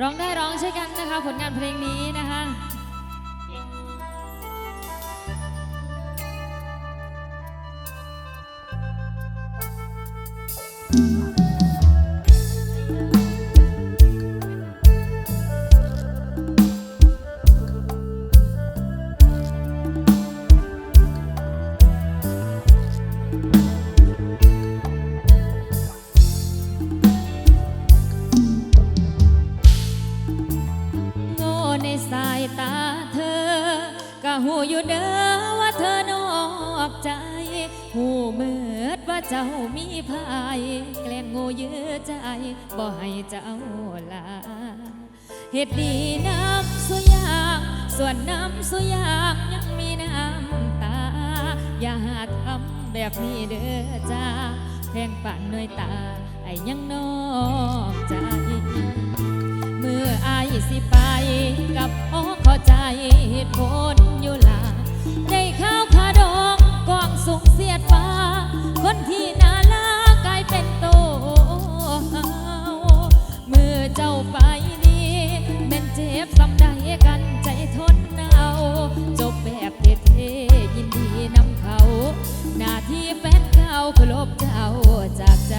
ร้องได้ร้องช่วยกันนะคะ ผลงานเพลงนี้นะคะ มีภายแกล้งโง่เยื้อใจบ่ให้เจ้าลาเหตุดีน้ำสุยางส่วนน้ำสุยางยังมีน้ำตา อย่าหาทำแบบนี้เด้อจ้าแพงป่านหน่วยตา ไอ้ยังนอกใจเมื่ออายสิไปกับพ่อข้าใจเหตุผลอยู่ล่ะได้ข้าว กองสุกเสียดฟ้า คนที่น่าลากลายเป็นโตเฮาเมื่อเจ้าไปนี้แม่นเจ็บสำใดกันใจทนเอาจบแบบเท่ๆยินดีนำเขา หน้าที่แฟนเก่าคือลบเจ้าจากใจ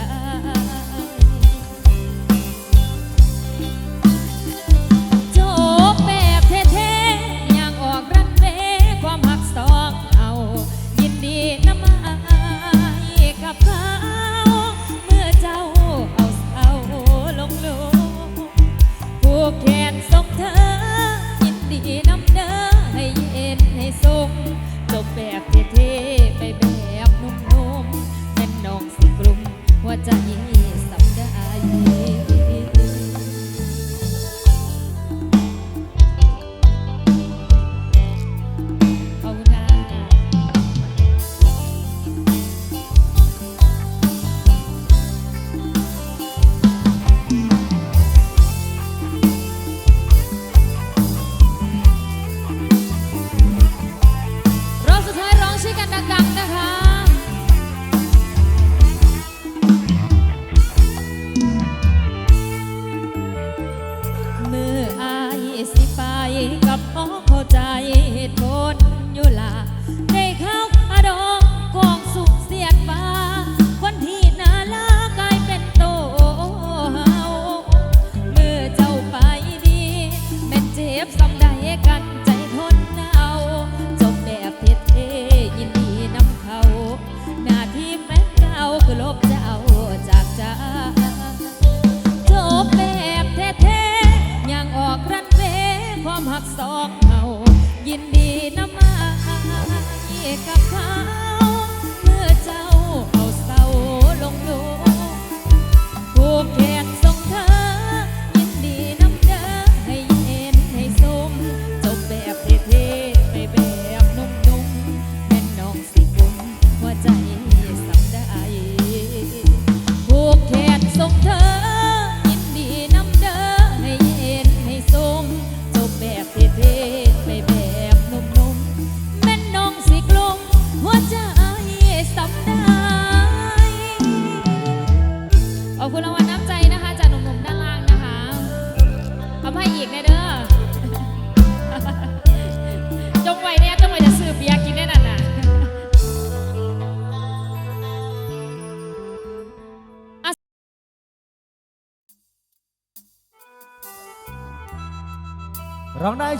กับเขาเมื่อเจ้าเอาเสาลงลงผูกแข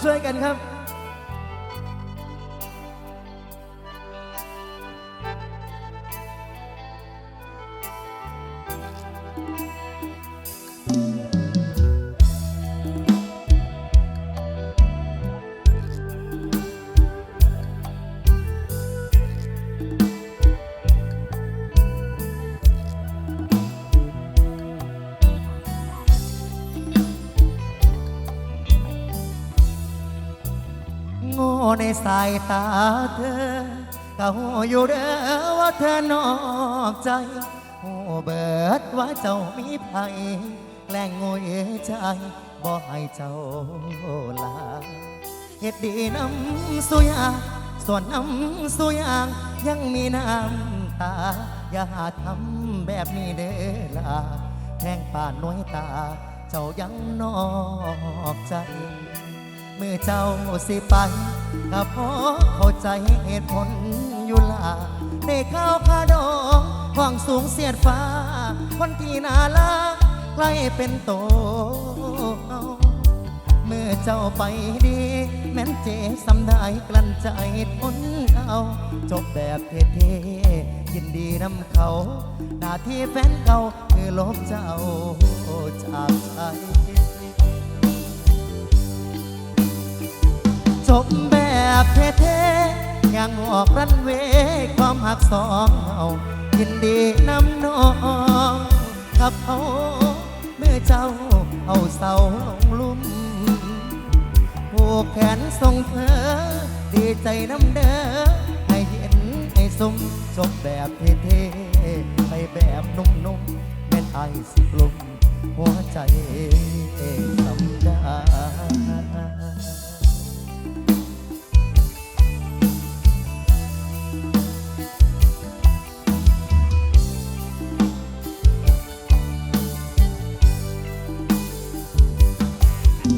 ช่วยกันครับ ในสายตาเธอก็หูอยู่เด้อว่าเธอนอกใจหูเบิดว่าเจ้ามีภัยแกล้งโง่เยใจบ่ให้เจ้าลาเหตุดีน้ำสุยางส่วนน้ำสุยางยังมีน้ำตา อย่าทำแบบนี้เด้อลาแทงป่านน้อยตา เจ้ายังนอกใจ เมื่อเจ้าสิไปก็เพราะเข้าใจเหตุผลอยู่ลาได้เข้าวคาดองห้องสูงเสียดฟ้า คนที่น่ารักใกล้เป็นโต เมื่อเจ้าไปดี แม้นเจสำได้กลั้นใจทนเอาจบแบบเท่ๆยินดีนำเขา หน้าที่แฟนเก่าคือลบเจ้าจากใจ จบแบบเท่ๆยังออกรันเวความหักสองเอายินดีนำน้องกับเขาเมื่อเจ้าเอาเสาลงลุ่มผูกแขนส่งเธอ ดีใจน้ำเด้อให้เย็นให้สมจบแบบเท่ๆไปแบบนุ่มๆเป็นไอสิกลุมหัวใจสำได้ มื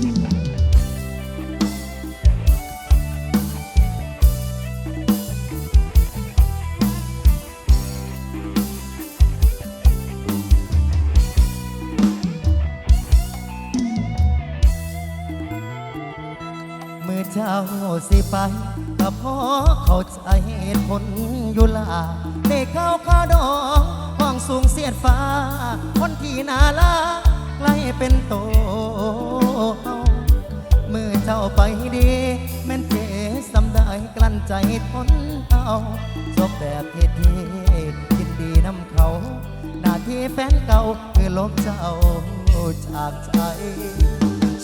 ่อเจ้าสิไปก็เพราะเข้าใจเหตุผลอยู่ลาได้เข้าคาดองห้องสูงเสียดฟ้า คนที่น่ารักใกล้เป็นโต เมื่อเจ้าไปดี แม่นเจสำได้กลั้นใจทนเอาจบแบบเท่ๆยินดีนำเขาหน้าที่แฟนเก่าคือลบเจ้าจากใจ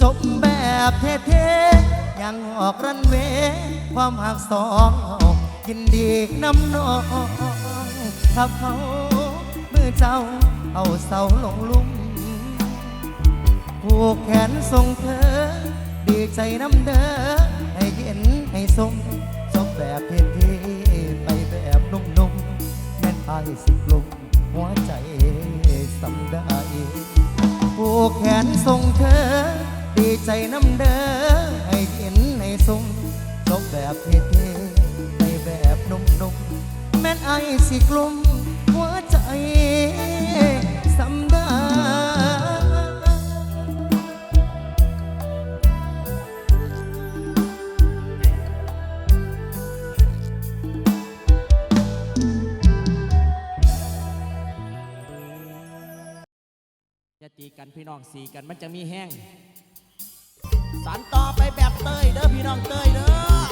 จบแบบเท่ๆยังออกรันเวความหักสองยินดีนำน้องทับเขาเมื่อเจ้าเอาเสาลงลุ่ม ผูกแขนส่งเธอ ดีใจน้ำเด้อให้เย็นให้สมจบแบบเท่ๆไปแบบนุ่มๆแม่นไอายสิกลุมหัวใจสำได้ผูกแขนส่งเธอ ดีใจน้ำเด้อให้เห็นให้สมจบแบบเท่ๆไปแบบนุ่มๆแม่นไอายสิกลุมหัวใจสำได้ กันพี่น้องสีกันมันจะมีแห้งสารต่อไปแบบเต้ยเด้อพี่น้องเต้ยเด้อ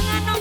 ที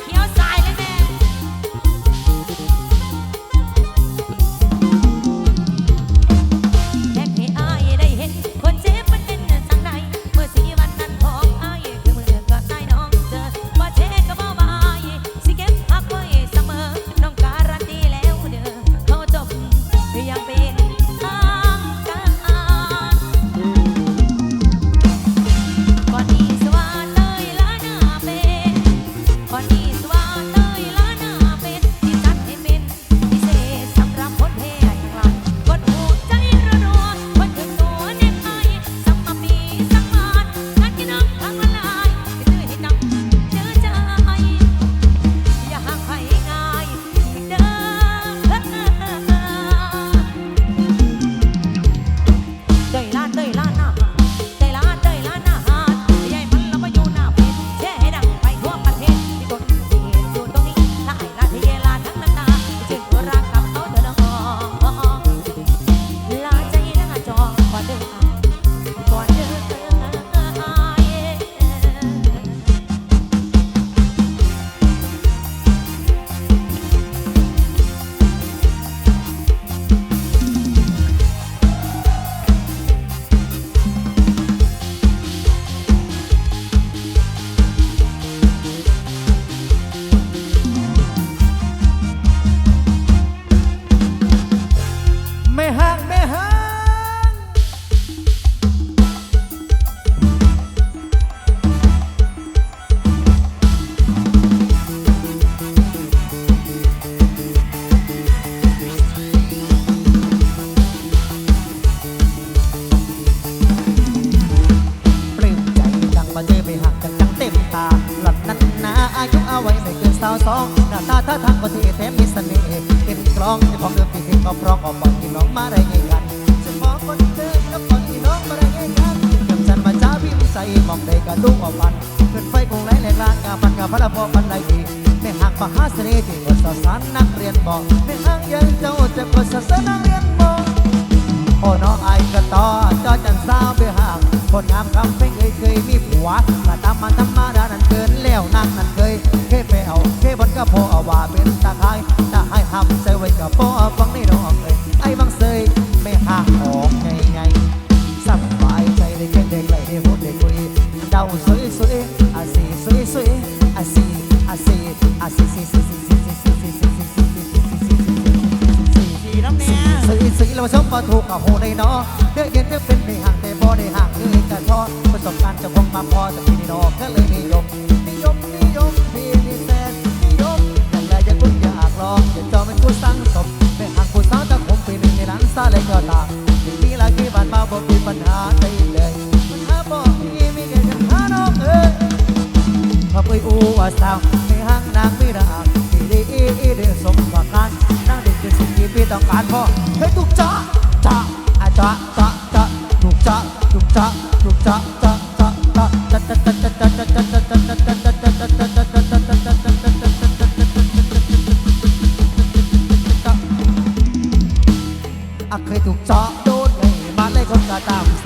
ถูกเอาหูได้เนาะเดือดเย็นเดือดเป็นไม่ห่างแต่พอได้ห่างคือกันพอประสบการณ์จะคงมาพอสักทีนี่เนอะก็เลยนิยมนิยมนิยมพี่นี่แสนนิยมอย่างไรอย่าคุณอยากลองอย่าจอมันกูสั่งสมไม่ห่างกูสาวจะผมปีหนึ่งในนั้นซาเลยก็ตามถึงมีหลายที่บ้านมาบอกมีปัญหาไปเลยปัญหาบอกพี่มีแกิดกันหาน้องเอ้ยพอไปอู่ว่าสาวไม่ห่างนางไม่ด่างที่ดีอีเดืสมหวังการนางเด็กคืสิ่งที่พี่ต้องการพ่อ tama